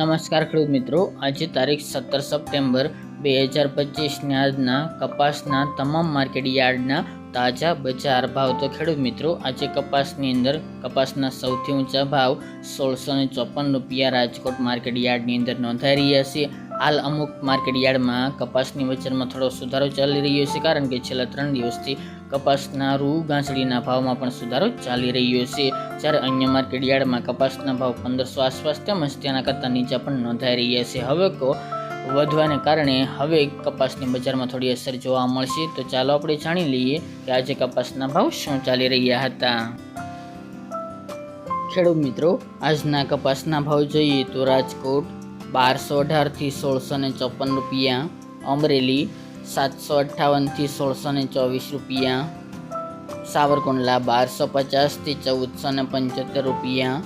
નમસ્કાર ખેડૂત મિત્રો. આજે તારીખ સત્તર સપ્ટેમ્બર બે હજાર પચીસની આજના કપાસના તમામ માર્કેટ યાર્ડના તાજા બજાર ભાવ. તો ખેડૂત મિત્રો, આજે કપાસની અંદર કપાસના સૌથી ઊંચા ભાવ સોળસો ચોપન રૂપિયા રાજકોટ માર્કેટ યાર્ડની અંદર નોંધાઈ રહ્યા છે. હાલ અમુક માર્કેટ યાર્ડમાં કપાસની બજારમાં થોડો સુધારો ચાલી રહ્યો છે, કારણ કે છેલ્લા ત્રણ દિવસથી કપાસના રૂ ગાંસડીના ભાવમાં પણ સુધારો ચાલી રહ્યો છે. જ્યારે અન્ય માર્કેટ યાર્ડમાં કપાસના ભાવ પંદરસો આસપાસ તેમજ તેના કરતાં નીચા પણ નોંધાઈ રહ્યા છે. હવે કો વધવાને કારણે હવે કપાસની બજારમાં થોડી અસર જોવા મળશે. તો ચાલો આપણે જાણી લઈએ કે આજે કપાસના ભાવ શું ચાલી રહ્યા હતા. ખેડૂત મિત્રો, આજના કપાસના ભાવ જોઈએ તો રાજકોટ બારસો અઢારથી સોળસો ને ચોપન રૂપિયા, અમરેલી સાતસો અઠ્ઠાવનથી સોળસો ને ચોવીસ રૂપિયા, સાવરકુંડલા બારસો પચાસથી ચૌદસો ને પંચોતેર રૂપિયા,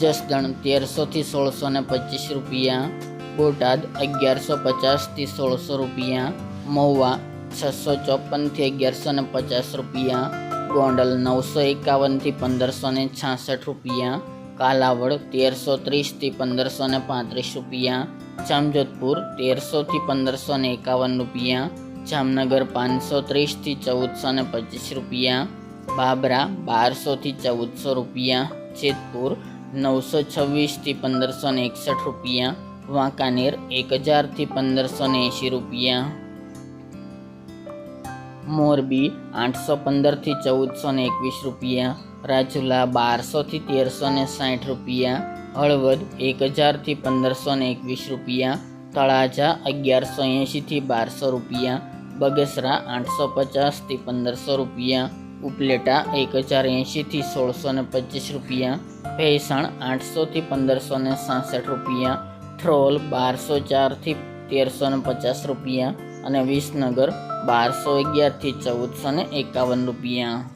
જસદણ તેરસોથી સોળસો ને પચીસ રૂપિયા, બોટાદ અગિયારસો પચાસથી સોળસો રૂપિયા, મહુવા છસો ચોપનથી અગિયારસો ને પચાસ રૂપિયા, ગોંડલ નવસો એકાવનથી પંદરસો ને છાસઠ રૂપિયા કાલાવડ તેરસો ત્રીસથી પંદરસો ને પાંત્રીસ રૂપિયા. જામજોધપુર તેરસોથી પંદરસો ને એકાવન રૂપિયા. જામનગર પાંચસો ત્રીસથી ચૌદસો ને પચીસ રૂપિયા. બાબરા બારસોથી ચૌદસો રૂપિયા. જેતપુર નવસો છવ્વીસથી પંદરસો ને એકસઠ રૂપિયા. વાંકાનેર એક હજારથી પંદરસો ને એંશી રૂપિયા. મોરબી આઠસો પંદરથી ચૌદસો ને એકવીસ રૂપિયા. રાજુલા બારસોથી તેરસો ને સાઠ રૂપિયા, હળવદ એક હજારથી પંદરસો ને એકવીસ રૂપિયા, તળાજા અગિયારસો એંશીથી બારસો રૂપિયા, બગસરા આઠસો પચાસથી પંદરસો રૂપિયા, ઉપલેટા એક હજાર એંશીથી સોળસો ને પચીસ રૂપિયા, ભેસણ આઠસોથી પંદરસો ને સાસઠ રૂપિયા, થ્રોલ બારસો ચારથી તેરસો ને પચાસ રૂપિયા અને વિસનગર બારસો અગિયારથી ચૌદસો ને એકાવન રૂપિયા.